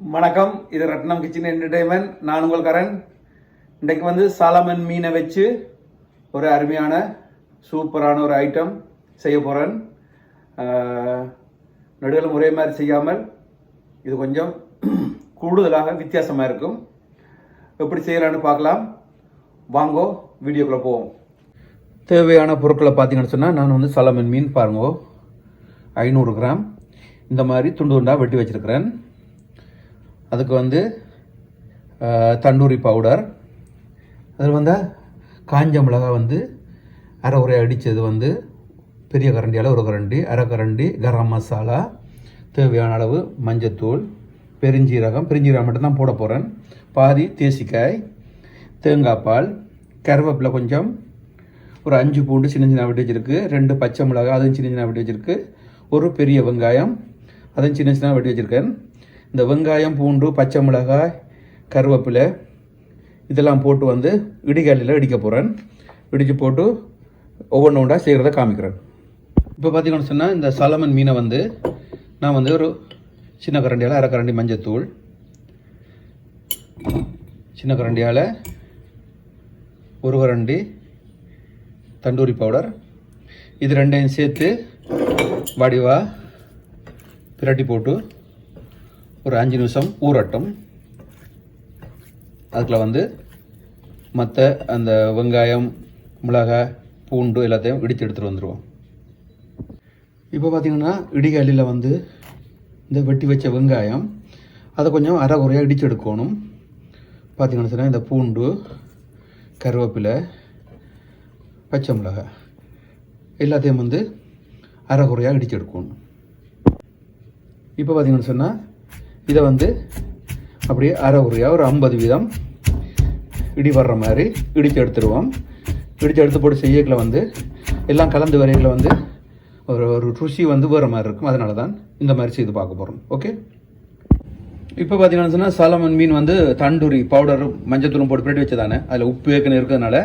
வணக்கம். இது ரத்னம் kitchen entertainment நான் உங்கள் கரண். இன்றைக்கு வந்து சாலமன் மீனை வச்சு ஒரு அருமையான சூப்பரான ஒரு ஐட்டம் செய்ய போகிறேன் நடுவில் ஒரே மாதிரி செய்யாமல் இது கொஞ்சம் கூடுதலாக வித்தியாசமாக இருக்கும். எப்படி செய்யலான்னு பார்க்கலாம். வாங்கோ வீடியோக்குள்ளே போவோம். தேவையான பொருட்களை பார்த்தீங்கன்னு சொன்னால் நான் வந்து சாலமன் மீன் பாருங்கோ. ஐநூறு கிராம். இந்த மாதிரி துண்டு துண்டாக வெட்டி வச்சிருக்கிறேன். அதுக்கு வந்து தண்டூரி பவுடர் அதில் வந்து காஞ்ச மிளகாய் வந்து அரை உரை அடித்தது வந்து பெரிய கரண்டியால் ஒரு கரண்டி அரை கரண்டி கரம் மசாலா தேவையான அளவு மஞ்சத்தூள் பெருஞ்சீரகம் பெருஞ்சீரகம் மட்டும்தான் போட போகிறேன் பாதி தேசிக்காய் தேங்காய் பால் கருவேப்பிலை கொஞ்சம் ஒரு அஞ்சு பூண்டு சின்ன சின்ன வெட்டி வச்சுருக்கு ரெண்டு பச்சை மிளகாய் அதுவும் சின்ன சின்ன வெட்டி வச்சுருக்கு ஒரு பெரிய வெங்காயம் அதுவும் சின்ன சின்ன வெட்டி வச்சுருக்கேன். இந்த வெங்காயம் பூண்டு பச்சை மிளகாய் கருவேப்பிலை இதெல்லாம் போட்டு வந்து இடிகாலில் இடிக்க போகிறேன் இடித்து போட்டு ஒவ்வொன்று ஒன்றா செய்கிறத காமிக்கிறேன். இப்போ பார்த்தீங்கன்னு சொன்னால் இந்த சலமன் மீனை வந்து நான் வந்து ஒரு சின்ன கரண்டியால் அரை கரண்டி மஞ்சத்தூள் சின்ன கரண்டியால் ஒரு கரண்டி தண்டூரி பவுடர் இது ரெண்டையும் சேர்த்து வடிவா பிரட்டி போட்டு ஒரு அஞ்சு நிமிஷம் ஊறட்டும். அதுக்குள்ள வந்து மற்ற அந்த வெங்காயம் மிளகாய் பூண்டு எல்லாத்தையும் இடித்து எடுத்துகிட்டு வந்துடுவோம் இப்போ பார்த்தீங்கன்னா இடிகாலியில் வந்து இந்த வெட்டி வச்ச வெங்காயம் அதை கொஞ்சம் அரை குறையாக இடித்து எடுக்கணும். பார்த்தீங்கன்னு சொன்னால் இந்த பூண்டு கருவேப்பிலை பச்சை மிளகாய் எல்லாத்தையும் வந்து அரை குறையாக இடித்து எடுக்கணும். இப்போ பார்த்தீங்கன்னு சொன்னால் இதை வந்து அப்படியே அரை உரையாக ஒரு ஐம்பது வீதம் இடி வர்ற மாதிரி இடித்து எடுத்துருவோம். இடித்து எடுத்து போட்டு செய்யக்கில் வந்து எல்லாம் கலந்து வரையில் வந்து ஒரு ஒரு ருசி வந்து வேறு மாதிரி இருக்கும். அதனால தான் இந்த மாதிரி செய்து பார்க்க போகிறோம் ஓகே இப்போ பார்த்தீங்கன்னு சொன்னால் சாலமன் மீன் வந்து தண்டூரி பவுடர் மஞ்சத்தூளும் போட்டு பிரட்டி வச்சதானே? அதில் உப்பு ஏற்கனவே இருக்கிறதுனால.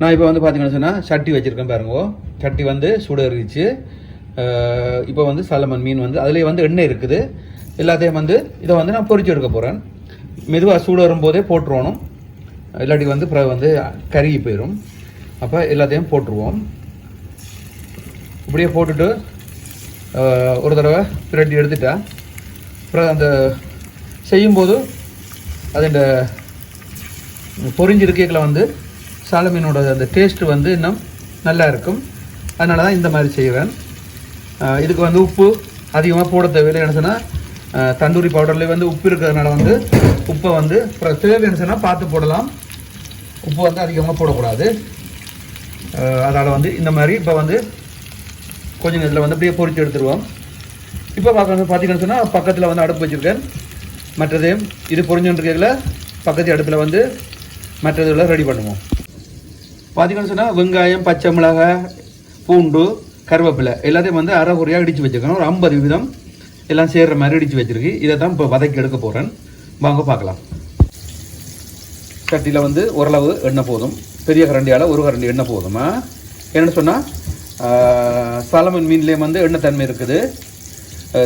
நான் இப்போ வந்து பார்த்தீங்கன்னு சொன்னால் சட்டி வச்சுருக்கேன் பாருங்க. சட்டி வந்து சுடறிச்சு இப்போ வந்து சாலமன் மீன் வந்து அதுலேயே வந்து எண்ணெய் இருக்குது. எல்லாத்தையும் வந்து இதை வந்து நான் பொறிச்சு எடுக்க போகிறேன் மெதுவாக சூடு வரும்போதே போட்டுருவணும். இல்லாட்டி வந்து பிறகு வந்து கருகி போயிடும் அப்போ எல்லாத்தையும் போட்டுருவோம். இப்படியே போட்டுட்டு ஒரு தடவை பிரட்டி எடுத்துட்டா அப்புறம் அந்த செய்யும்போது அது இந்த பொரிஞ்சிருக்கைகளை வந்து சாலமீனோட அந்த டேஸ்ட்டு வந்து இன்னும் நல்லா இருக்கும். அதனால தான் இந்த மாதிரி செய்வேன். இதுக்கு வந்து உப்பு அதிகமாக போட தேவையில்லை. என்ன சொன்னால் தந்தூரி பவுடர்லேயே வந்து உப்பு இருக்கிறதுனால வந்து உப்பை வந்து அப்புறம் தேவைன்னு சொன்னால் பார்த்து போடலாம். உப்பு வந்து அதிகமாக போடக்கூடாது. அதனால் வந்து இந்த மாதிரி இப்போ வந்து கொஞ்சம் நேரத்தில் வந்து அப்படியே பொறித்து எடுத்துருவோம். இப்போ பார்க்க பார்த்தீங்கன்னு சொன்னால் பக்கத்தில் வந்து அடுப்பு வச்சுருக்கேன். மற்றதையும் இது பொரிஞ்சுருக்கையில் பக்கத்து அடுப்பில் வந்து மற்றதுல ரெடி பண்ணுவோம். பார்த்தீங்கன்னு சொன்னால் வெங்காயம் பச்சை மிளகாய் பூண்டு கருவேப்பிலை எல்லாத்தையும் வந்து அரை குறையாக இடித்து வச்சுருக்கேன். ஒரு ஐம்பது விதம். எல்லாம் சேர்கிற மாதிரி இடித்து வச்சுருக்கு. இதை தான் இப்போ வதக்கி எடுக்க போகிறேன் வாங்க பார்க்கலாம். சட்டியில் வந்து ஓரளவு எண்ணெய் போதும். பெரிய கரண்டியால் ஒரு கரண்டி எண்ணெய் போதுமா? என்னென்னு சொன்னால் சாலமன் மீன்லேயே வந்து எண்ணெய் தன்மை இருக்குது.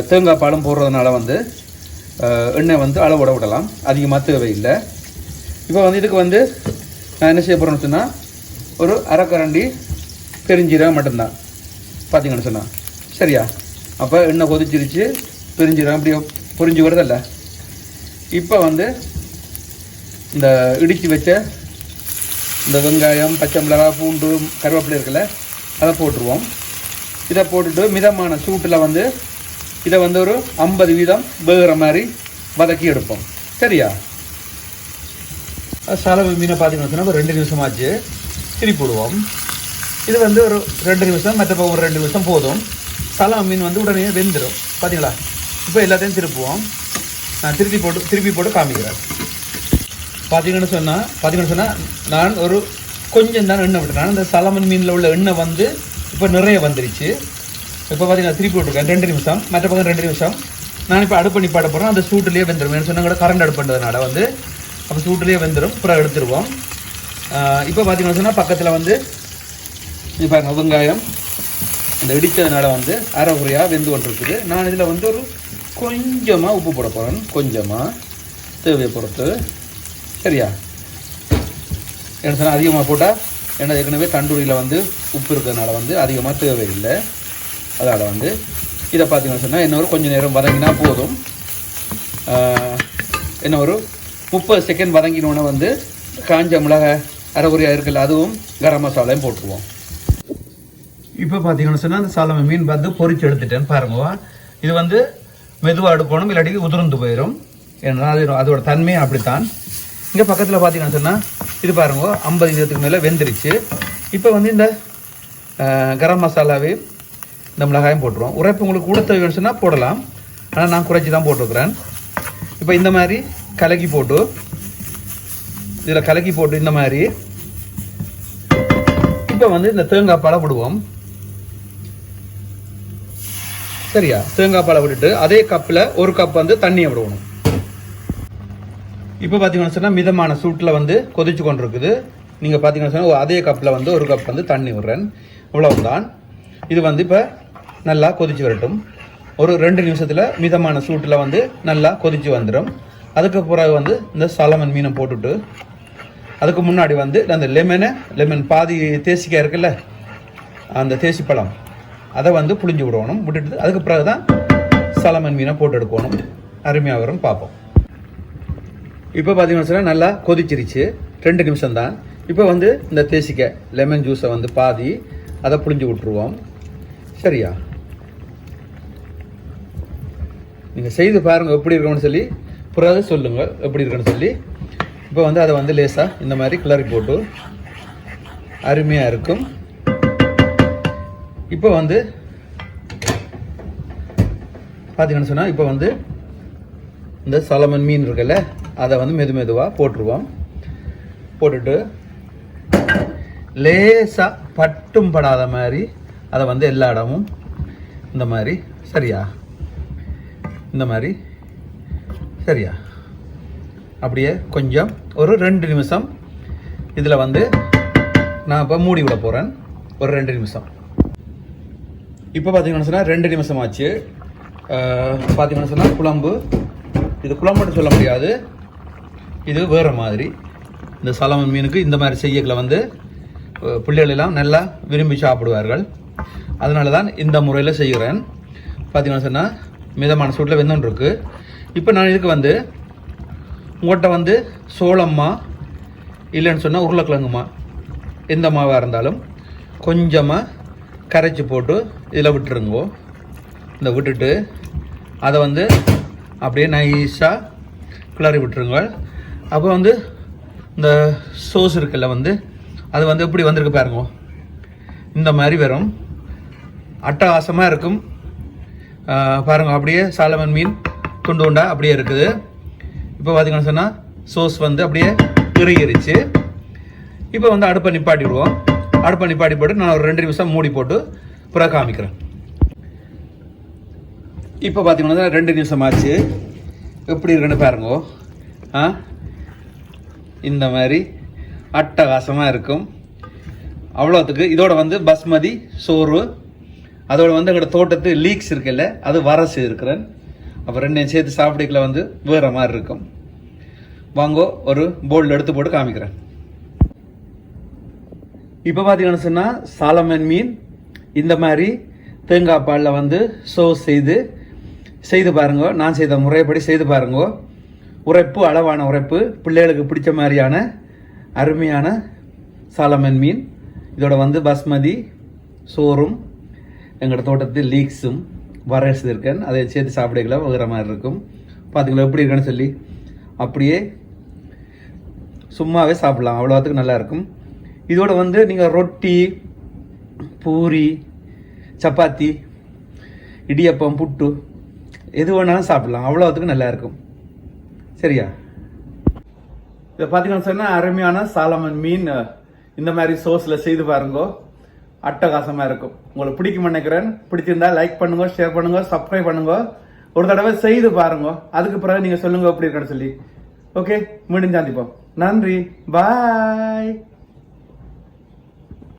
தேங்காய் பாலும் போடுறதுனால வந்து எண்ணெய் வந்து அளவோட விடலாம். அதிகமாக தேவையில்லை. இப்போ வந்து இதுக்கு வந்து நான் என்ன செய்ய போகிறேன்னு சொன்னால் ஒரு அரை கரண்டி பெருஞ்சீரகம் மட்டும்தான். பார்த்தீங்கன்னு சொன்னால் சரியா? அப்போ எண்ணெய் கொதிச்சிருச்சு பிரிஞ்சிடும் அப்படி பொரிஞ்சு வருதல்ல. இப்போ வந்து இந்த இடித்து வச்ச இந்த வெங்காயம் பச்சை மிளகாய் பூண்டு கருவேப்பிலை இருக்குல்ல அதை போட்டுருவோம். இதை போட்டுட்டு மிதமான சூட்டில் வந்து இதை வந்து ஒரு ஐம்பது வீதம் வேகிற மாதிரி வதக்கி எடுப்போம். சரியா? சலவு மீனை பார்த்தீங்கன்னு ரெண்டு நிமிஷம் ஆச்சு திருப்பி விடுவோம் இது வந்து ஒரு ரெண்டு நிமிஷம் மற்ற ஒரு ரெண்டு நிமிஷம் போதும். சலவை மீன் வந்து உடனே வெந்துடும் பார்த்தீங்களா இப்போ எல்லாத்தையும் திருப்புவோம். நான் திருப்பி போட்டு திருப்பி போட்டு காமிக்கிறேன். பார்த்தீங்கன்னு சொன்னால் பார்த்தீங்கன்னு சொன்னால் நான் ஒரு கொஞ்சம் தான் எண்ணெய் விட்டுறேன் அந்த சலமன் மீனில் உள்ள எண்ணெய் வந்து இப்போ நிறைய வந்துருச்சு. இப்போ பார்த்தீங்கன்னா திருப்பி விட்டுருக்கேன் ரெண்டு நிமிஷம். மற்ற பக்கம் ரெண்டு நிமிஷம். நான் இப்போ அடுப்பு நிப்பாட்ட போகிறேன் அந்த சூட்டுலேயே வெந்துடும் என்ன சொன்னால் கூட கரண்ட் அடுப்புன்றதுனால வந்து அப்போ சூட்டுலேயே வெந்துடும் அப்புறம் எடுத்துருவோம். இப்போ பார்த்தீங்கன்னு சொன்னால் பக்கத்தில் வந்து இப்போ வெங்காயம். இந்த இடித்ததுனால வந்து அரை குறையாக வெந்து கொண்டிருக்குது. நான் இதில் வந்து ஒரு கொஞ்சமாக உப்பு போட போகிறேன் கொஞ்சமாக தேவையை பொறுத்து. சரியா? என்ன சொன்னால் அதிகமாக போட்டால் ஏன்னா ஏற்கனவே தண்டூரியில் வந்து உப்பு இருக்கிறதுனால வந்து அதிகமாக தேவையில்லை. அதனால் வந்து இதை பார்த்தீங்கன்னு சொன்னால் இன்னொரு கொஞ்சம் நேரம் வதங்கினா போதும். என்ன ஒரு முப்பது செகண்ட் வதங்கினோன்னே வந்து காஞ்ச மிளகாய் அரைகுறையாக இருக்குல்ல அதுவும் கரம் மசாலையும் போட்டுருவோம். இப்போ பார்த்தீங்கன்னு சொன்னால் அந்த சாலமை மீன் பார்த்து பொறிச்சு எடுத்துட்டேன் பாருங்கவா இது வந்து மெதுவாக எடுக்கணும் இல்லாட்டி உதிர்ந்து போயிடும் ஏன்னா அது அதோட தன்மையே அப்படித்தான். இங்கே பக்கத்தில் பார்த்தீங்கன்னு சொன்னால் இது பாருங்க ஐம்பது விதத்துக்கு மேலே வெந்துருச்சு. இப்போ வந்து இந்த கரம் மசாலாவே இந்த மிளகாயும் போட்டுருவோம். உரைப்பு உங்களுக்கு கூட தேவைன்னு சொன்னால் போடலாம். ஆனால் நான் குறைச்சி தான் போட்டுருக்குறேன். இப்போ இந்த மாதிரி கலக்கி போட்டு இதில் கலக்கி போட்டு இந்த மாதிரி இப்போ வந்து இந்த தேங்காய் பாலை விடுவோம் சரியா? தேங்காய் பாலை விட்டுட்டு அதே கப்பில் ஒரு கப் வந்து தண்ணியை விடணும். இப்போ பார்த்தீங்கன்னு சொன்னால் மிதமான சூட்டில் வந்து கொதிச்சு கொண்டு இருக்குது நீங்கள் பார்த்தீங்கன்னு சொன்னால் அதே கப்பில் வந்து ஒரு கப் வந்து தண்ணி விடுறேன். இவ்வளவுதான். இது வந்து இப்போ நல்லா கொதிச்சு வரட்டும். ஒரு ரெண்டு நிமிஷத்தில் மிதமான சூட்டில் வந்து நல்லா கொதிச்சு வந்துடும். அதுக்கு பிறகு வந்து இந்த சாலமன் மீனை போட்டுட்டு அதுக்கு முன்னாடி வந்து அந்த லெமனை லெமன் பாதி தேசிக்காய் இருக்குல்ல அந்த தேசி பழம் அதை வந்து புளிஞ்சு விடணும். விட்டுட்டு அதுக்கு பிறகு தான் சலமன் மீனை போட்டு எடுக்கணும். அருமையாக வரும் பார்ப்போம். இப்போ பார்த்தீங்கன்னா நல்லா கொதிச்சிருச்சு. ரெண்டு நிமிஷம் தான் இப்போ வந்து இந்த தேசிக்க லெமன் ஜூஸை வந்து பாதி அதை புளிஞ்சு விட்டுருவோம். சரியா? நீங்கள் செய்து பாருங்கள் எப்படி இருக்கணும்னு சொல்லி. பிறகு சொல்லுங்கள் எப்படி இருக்குன்னு சொல்லி. இப்போ வந்து அதை வந்து லேசாக இந்த மாதிரி கிளறி போட்டு அருமையாக இருக்கும். இப்போ வந்து பார்த்தீங்கன்னு சொன்னால் இப்போ வந்து இந்த சலமன் மீன் இருக்குல்ல அதை வந்து மெது மெதுவாக போட்டுருவோம். போட்டுட்டு லேசாக பட்டும் படாத மாதிரி அதை வந்து எல்லா இடமும் இந்த மாதிரி சரியா? இந்த மாதிரி சரியா? அப்படியே கொஞ்சம் ஒரு ரெண்டு நிமிஷம் இதில் வந்து நான் இப்போ மூடி விட போகிறேன் ஒரு ரெண்டு நிமிஷம். இப்போ பார்த்தீங்கன்னு சொன்னால் ரெண்டு நிமிஷம் ஆச்சு பார்த்தீங்கன்னு சொன்னால் குழம்பு. இது குழம்புன்னு சொல்ல முடியாது. இது வேறு மாதிரி. இந்த சலமன் மீனுக்கு இந்த மாதிரி செய்யக்களை வந்து பிள்ளைகளெல்லாம் பிள்ளைகள் எல்லாம் நல்லா விரும்பி சாப்பிடுவார்கள். அதனால தான் இந்த முறையில் செய்கிறேன். பார்த்தீங்கன்னு சொன்னால் மிதமான சூட்டில் வெந்தோன்னு இப்போ நான் இதுக்கு வந்து உங்கள்கிட்ட வந்து சோளம்மா இல்லைன்னு சொன்னால் உருளைக்கிழங்குமா எந்த மாவாக இருந்தாலும் கொஞ்சமாக கரைச்சி போட்டு இதில் விட்டுருங்கோ. இந்த விட்டுட்டு அதை வந்து அப்படியே நைஸாக கிளறி விட்டுருங்க. அப்போ வந்து இந்த சோஸ் இருக்குல்ல வந்து அது வந்து எப்படி வந்திருக்கு பாருங்க. இந்த மாதிரி வரும். அட்டகாசமாக இருக்கும். பாருங்கள் பாருங்க அப்படியே சாலமன் மீன் துண்டு துண்டா அப்படியே இருக்குது. இப்போ பார்த்தீங்கன்னு சொன்னால் சோஸ் வந்து அப்படியே இறுகிருச்சு. இப்போ வந்து அடுப்பை நிப்பாட்டிடுவோம். அடுப்பை நிப்பாட்டி போட்டு நான் ஒரு ரெண்டு நிமிஷம் மூடி போட்டு பிறகு காமிக்கிறேன். இப்போ பார்த்தீங்கன்னா ரெண்டு நிமிஷம் ஆச்சு. எப்படி இருக்குன்னு பாருங்க. ஆ? இந்த மாதிரி அட்டகாசமாக இருக்கும். அவ்வளோத்துக்கு இதோட வந்து பஸ்மதி சோறு அதோட வந்து எங்களோட தோட்டத்து லீக்ஸ் இருக்குல்ல அது வரசு இருக்கிறேன். அப்போ ரெண்டையும் சேர்த்து சாப்பிடக்கல வந்து வேறு மாதிரி இருக்கும். வாங்கோ ஒரு போல்டு எடுத்து போட்டு காமிக்கிறேன். இப்போ பார்த்தீங்கன்னு சொன்னால் சாலமன் மீன் இந்த மாதிரி தேங்காய் பாலில் வந்து சோஸ் செய்து செய்து பாருங்க. நான் செய்த முறைப்படி செய்து பாருங்க. உரைப்பு அளவான உரைப்பு பிள்ளைகளுக்கு பிடிச்ச மாதிரியான அருமையான சாலமன் மீன். இதோட வந்து பஸ்மதி சோறும் எங்களோட தோட்டத்தில் லீக்ஸும் வரேஸ் இருக்கேன். அதை சேர்த்து சாப்பிடல வகிற மாதிரி இருக்கும். பார்த்தீங்களா எப்படி இருக்குன்னு சொல்லி? அப்படியே சும்மாவே சாப்பிட்லாம். அவ்வளோத்துக்கு நல்லா இருக்கும். இதோட வந்து நீங்கள் ரொட்டி பூரி சப்பாத்தி இடியப்பம் புட்டு எது வேணாலும் சாப்பிடலாம். அவ்வளோத்துக்கு நல்லா இருக்கும். சரியா? இதை பார்த்தீங்கன்னு சொன்னால் அருமையான சாலமன் மீன் இந்த மாதிரி சோஸில் செய்து பாருங்க. அட்டகாசமாக இருக்கும். உங்களுக்கு பிடிக்கும் நினைக்கிறேன். பிடிச்சிருந்தா லைக் பண்ணுங்க ஷேர் பண்ணுங்க சப்ஸ்கிரைப் பண்ணுங்க. ஒரு தடவை செய்து பாருங்க. அதுக்கு பிறகு நீங்கள் சொல்லுங்க எப்படி இருக்கணும் சொல்லி. ஓகே மீண்டும் சந்திப்போம். நன்றி. பாய்